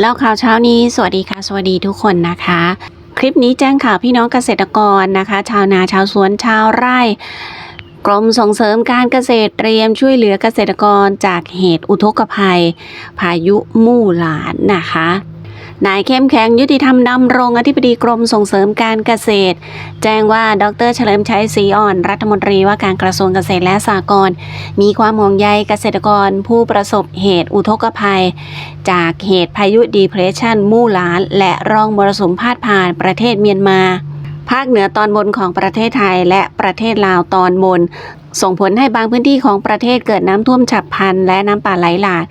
แล้วข่าวเช้านี้สวัสดีค่ะ สวัสดีทุกคนนะคะ คลิปนี้แจ้งข่าวพี่น้องเกษตรกรนะคะ ชาวนาชาวสวนชาวไร่กรมส่งเสริมการเกษตรเตรียมช่วยเหลือเกษตรกรจากเหตุอุทกภัย พายุมู่หลานนะคะ นายเข้มแข็งยุติธรรมดำรงอธิบดีกรมส่งเสริมการเกษตร แจ้งว่าดรเฉลิมชัยศรีอ่อน รัฐมนตรีว่าการกระทรวงเกษตรและสหกรณ์มีความห่วงใยเกษตรกรผู้ประสบเหตุอุทกภัย จากเหตุพายุดีเพรสชันมู่หลาน และร่องมรสุมพาดผ่านประเทศเมียนมา ภาคเหนือตอนบนของประเทศไทยและประเทศลาวตอนบน ส่งผลให้บางพื้นที่ของประเทศเกิดน้ำท่วมฉับพลันและน้ำป่าไหลหลาก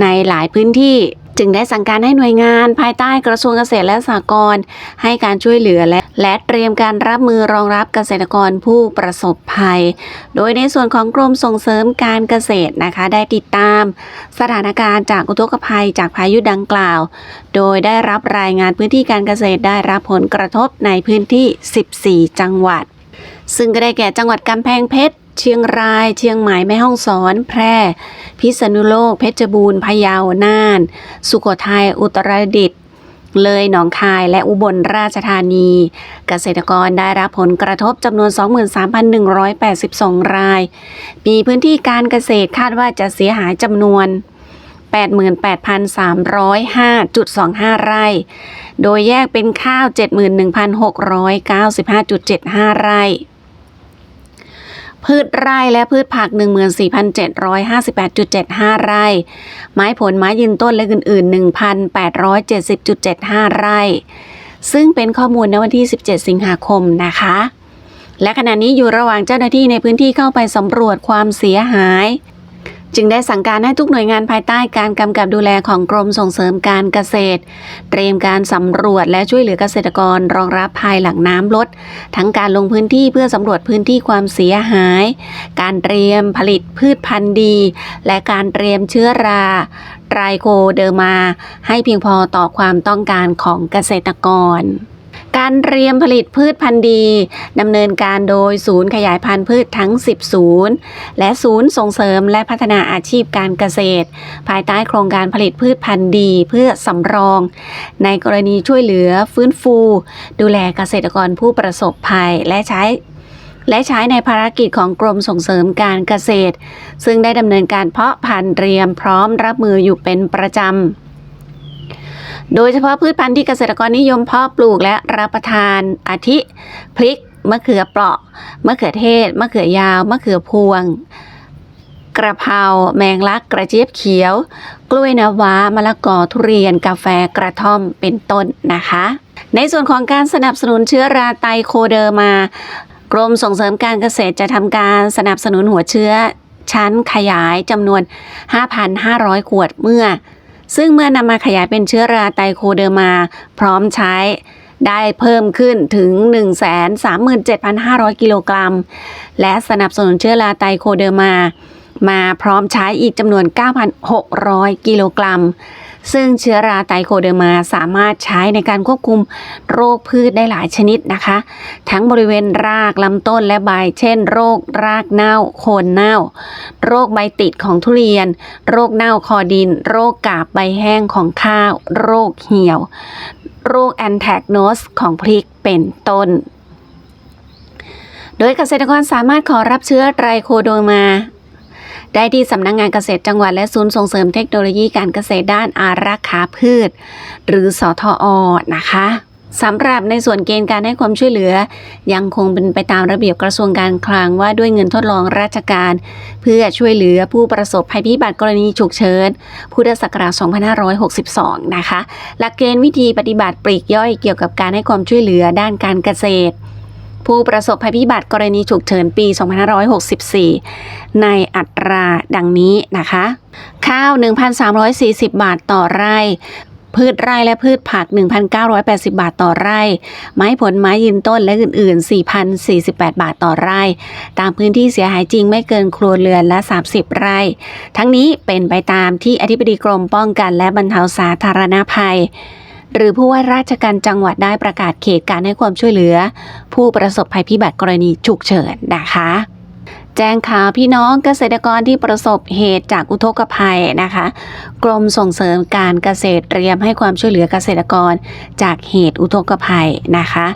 ในหลายพื้นที่ จึงได้สั่งการให้หน่วยงาน ภายใต้กระทรวงเกษตรและสหกรณ์ให้การช่วยเหลือและและเตรียมการรับมือรองรับเกษตรกรผู้ประสบภัย โดยในส่วนของกรมส่งเสริมการเกษตรนะคะได้ติดตาม สถานการณ์จากอุทกภัยจากพายุดังกล่าว โดยได้รับรายงานพื้นที่การเกษตรได้รับผลกระทบในพื้นที่ 14 จังหวัด ซึ่งก็ได้แก่จังหวัดกำแพงเพชร เชียงราย เชียงใหม่แม่ฮ่องสอน แพร่ พิษณุโลก เพชรบูรณ์พะเยา น่าน สุโขทัย อุตรดิตถ์เลยหนองคายและอุบลราชธานี เกษตรกรได้รับผลกระทบจำนวน 23,182 ราย มีพื้นที่การเกษตรคาดว่าจะเสียหายจำนวน 88,305.25 ไร่ โดยแยกเป็นข้าว 71,695.75 ไร่ พืชไร่และพืชผัก 14,758.75 ไร่ ไม้ผลไม้ยืนต้นและอื่น ๆ 1,870.75 ไร่ ซึ่งเป็นข้อมูลในวันที่ 17 สิงหาคมนะคะ และขณะนี้อยู่ระหว่างเจ้าหน้าที่ในพื้นที่เข้าไปสำรวจความเสียหาย จึงได้สั่งการให้ทุกหน่วยงานภายใต้การกำกับดูแลของกรมส่งเสริมการเกษตร เตรียมการสำรวจและช่วยเหลือเกษตรกรรองรับภายหลังน้ำลด ทั้งการลงพื้นที่เพื่อสำรวจพื้นที่ความเสียหาย การเตรียมผลิตพืชพันธุ์ดี และการเตรียมเชื้อราไตรโคเดอร์มา ให้เพียงพอต่อความต้องการของเกษตรกร การเตรียมผลิตพืชพันธุ์ดีดำเนินการโดยศูนย์ขยายพันธุ์พืชทั้ง 10 ศูนย์ และศูนย์ส่งเสริมและพัฒนาอาชีพการเกษตร ภายใต้โครงการผลิตพืชพันธุ์ดีเพื่อสำรอง ในกรณีช่วยเหลือฟื้นฟู ดูแลเกษตรกรผู้ประสบภัยและใช้และใช้ในภารกิจของกรมส่งเสริมการเกษตร ซึ่งได้ดำเนินการเพาะพันธุ์เตรียมพร้อมรับมืออยู่เป็นประจำ โดยเฉพาะพืชพันธุ์ที่เกษตรกรนิยมเพาะปลูกและรับประทานอาทิ พริก มะเขือเปราะ มะเขือเทศ มะเขือยาว มะเขือพวง กระเพรา แมงลัก กระเจี๊ยบเขียว กล้วยน้ำว้ามะละกอ ทุเรียน กาแฟ กระท่อม เป็นต้นนะคะ ในส่วนของการสนับสนุนเชื้อราไตโคเดอร์มากรมส่งเสริมการเกษตรจะทำการสนับสนุนหัวเชื้อชั้นขยายจำนวน 5,500 ขวดเมื่อ ซึ่งเมื่อนำมาขยายเป็นเชื้อราไตโคเดอร์มา พร้อมใช้ได้เพิ่มขึ้นถึง 137,500 กิโลกรัม และสนับสนุนเชื้อราไตโคเดอร์มา มาพร้อมใช้อีกจำนวน 9,600 กิโลกรัม ซึ่งเชื้อราไตโคเดอร์มาสามารถใช้ในการควบคุมโรคพืชได้หลายชนิดนะคะ ทั้งบริเวณรากลำต้นและใบ เช่น โรครากเน่าโคนเน่า โรคใบติดของทุเรียน โรคเน่าคอดิน โรคกาบใบแห้งของข้าว โรคเหี่ยว โรคแอนแทกโนสของพริกเป็นต้น โดยเกษตรกรสามารถขอรับเชื้อไตรโคโดมา ได้ที่สำนักงงานเกษตรจังหวัดและศูนย์ส่งเสริมเทคโนโลยีการเกษตรด้านอารักขาพืช หรือสทอนะคะสำหรับในส่วนเกณฑ์การให้ความช่วยเหลือ ยังคงเป็นไปตามระเบียบกระทรวงการคลังว่าด้วยเงินทดลองราชการ เพื่อช่วยเหลือผู้ประสบภัยพิบัติกรณีฉุกเฉินพุทธศักราช 2562 นะคะ หลักเกณฑ์วิธีปฏิบัติปลีกย่อยเกี่ยวกับการให้ความช่วยเหลือด้านการเกษตร ผู้ประสบภัยพิบัติกรณีฉุกเฉินปี 2564 ในอัตราดังนี้นะคะ ข้าว 1,340 บาทต่อไร่พืชไร่และพืชผัก 1,980 บาทต่อไร่ ไม้ผลไม้ยืนต้นและอื่น ๆ 4,048 บาทต่อไร่ ตามพื้นที่เสียหายจริงไม่เกินครัวเรือนละ 30 ไร่ ทั้งนี้เป็นไปตามที่อธิบดีกรมป้องกันและบรรเทาสาธารณภัย หรือผู้ว่าราชการจังหวัดได้ประกาศเขตการให้ความช่วยเหลือ ผู้ประสบภัยพิบัติกรณีฉุกเฉินนะคะแจ้งข่าวพี่น้องเกษตรกรที่ประสบเหตุจากอุทกภัยนะคะ กรมส่งเสริมการเกษตรเตรียมให้ความช่วยเหลือเกษตรกรจากเหตุอุทกภัยนะคะ